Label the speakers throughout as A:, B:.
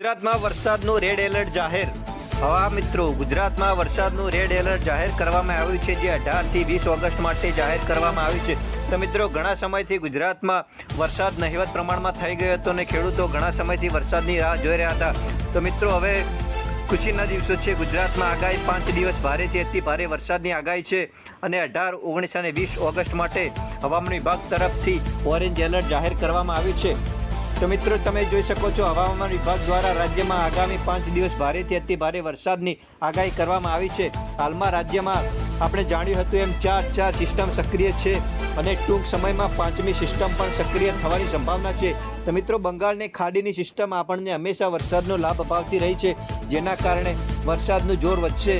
A: ગુજરાતમાં વરસાદનું red alert જાહેર. હવા મિત્રો, ગુજરાતમાં વરસાદનું રેડ એલર્ટ જાહેર કરવામાં આવ્યું છે, જે અઢારથી વીસ ઓગસ્ટ માટે જાહેર કરવામાં આવ્યું છે. તો મિત્રો, ઘણા સમયથી ગુજરાતમાં વરસાદ નહિવત પ્રમાણમાં થઈ ગયો હતો અને ખેડૂતો ઘણા સમયથી વરસાદની રાહ જોઈ રહ્યા હતા. તો મિત્રો, હવે ખુશીના દિવસો છે. ગુજરાતમાં આગાહી પાંચ દિવસ ભારેથી અતિ ભારે વરસાદની આગાહી છે અને અઢાર, ઓગણીસ અને વીસ ઓગસ્ટ માટે હવામાન વિભાગ તરફથી ઓરેન્જ એલર્ટ જાહેર કરવામાં આવ્યું છે. તો મિત્રો, તમે જોઈ શકો છો, હવામાન વિભાગ દ્વારા રાજ્યમાં આગામી પાંચ દિવસ ભારેથી અતિ ભારે વરસાદની આગાહી કરવામાં આવી છે. હાલમાં રાજ્યમાં આપણે જાણ્યું હતું એમ, ચાર ચાર સિસ્ટમ સક્રિય છે અને ટૂંક સમયમાં પાંચમી સિસ્ટમ પણ સક્રિય થવાની સંભાવના છે. તો મિત્રો, બંગાળની ખાડીની સિસ્ટમ આપણને હંમેશા વરસાદનો લાભ અપાવતી રહી છે, જેના કારણે વરસાદનું જોર વધશે.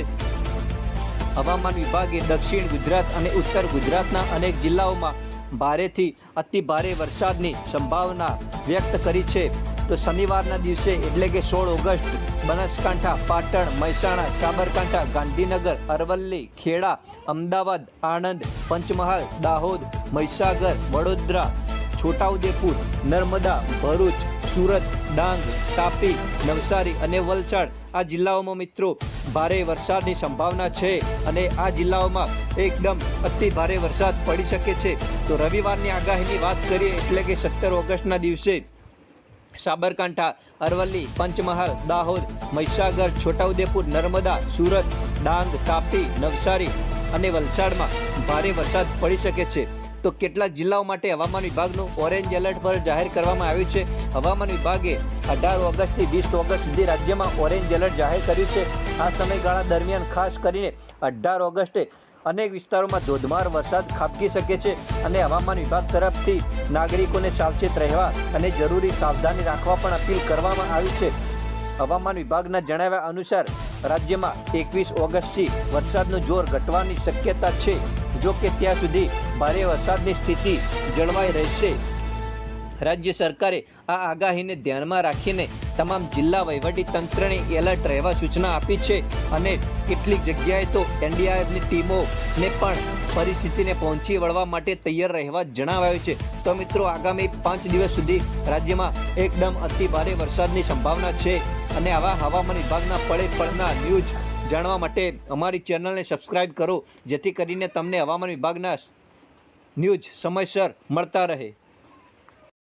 A: હવામાન વિભાગે દક્ષિણ ગુજરાત અને ઉત્તર ગુજરાતના અનેક જિલ્લાઓમાં ભારેથી અતિ ભારે વરસાદની સંભાવના વ્યક્ત કરી છે. તો શનિવારના દિવસે એટલે કે સોળ ઓગસ્ટ, બનાસકાંઠા, પાટણ, મહેસાણા, સાબરકાંઠા, ગાંધીનગર, અરવલ્લી, ખેડા, અમદાવાદ, આણંદ, પંચમહાલ, દાહોદ, મહીસાગર, વડોદરા છોટાઉદેપુર, નર્મદા, ભરૂચ, સુરત, ડાંગ, તાપી, નવસારી અને વલસાડ આ જિલ્લાઓમાં મિત્રો ભારે વરસાદની સંભાવના છે અને આ જિલ્લાઓમાં એકદમ અતિ ભારે વરસાદ પડી શકે છે. તો રવિવારની આગાહીની વાત કરીએ એટલે કે સત્તર ઓગસ્ટના દિવસે સાબરકાંઠા, અરવલ્લી, પંચમહાલ, દાહોદ, મહીસાગર, છોટાઉદેપુર, નર્મદા, સુરત, ડાંગ, તાપી, નવસારી અને વલસાડમાં ભારે વરસાદ પડી શકે છે. તો કેટલાક જિલ્લાઓ માટે હવામાન વિભાગનું ઓરેન્જ એલર્ટ પર જાહેર કરવામાં આવ્યું છે. હવામાન વિભાગે અઢાર ઓગસ્ટથી વીસ ઓગસ્ટ સુધી રાજ્યમાં ઓરેન્જ એલર્ટ જાહેર કર્યું છે. આ સમયગાળા દરમિયાન ખાસ કરીને અઢાર ઓગસ્ટે અનેક વિસ્તારોમાં ધોધમાર વરસાદ ખાબકી શકે છે અને હવામાન વિભાગ તરફથી નાગરિકોને સાવચેત રહેવા અને જરૂરી સાવધાની રાખવા પણ અપીલ કરવામાં આવી છે. હવામાન વિભાગના જણાવ્યા અનુસાર રાજ્યમાં એકવીસ ઓગસ્ટથી વરસાદનું જોર ઘટવાની શક્યતા છે, જો કે ત્યાં સુધી ભારે વરસાદની સ્થિતિ જળવાઈ રહેશે. રાજ્ય સરકારે આ આગાહીને ધ્યાનમાં રાખીને તમામ જિલ્લા વહીવટી તંત્રને એલર્ટ રહેવા સૂચના આપી છે અને કેટલીક જગ્યાએ તો એનડીઆરએફની ટીમોને પણ પરિસ્થિતિને પહોંચી વળવા માટે તૈયાર રહેવા જણાવાયું છે. તો મિત્રો, આગામી પાંચ દિવસ સુધી રાજ્યમાં એકદમ અતિ ભારે વરસાદની સંભાવના છે અને આવા હવામાન વિભાગના પડે પડના ન્યૂઝ જાણવા માટે અમારી ચેનલને સબસ્ક્રાઇબ કરો, જેથી કરીને તમને હવામાન વિભાગના ન્યૂઝ સમયસર મળતા રહે.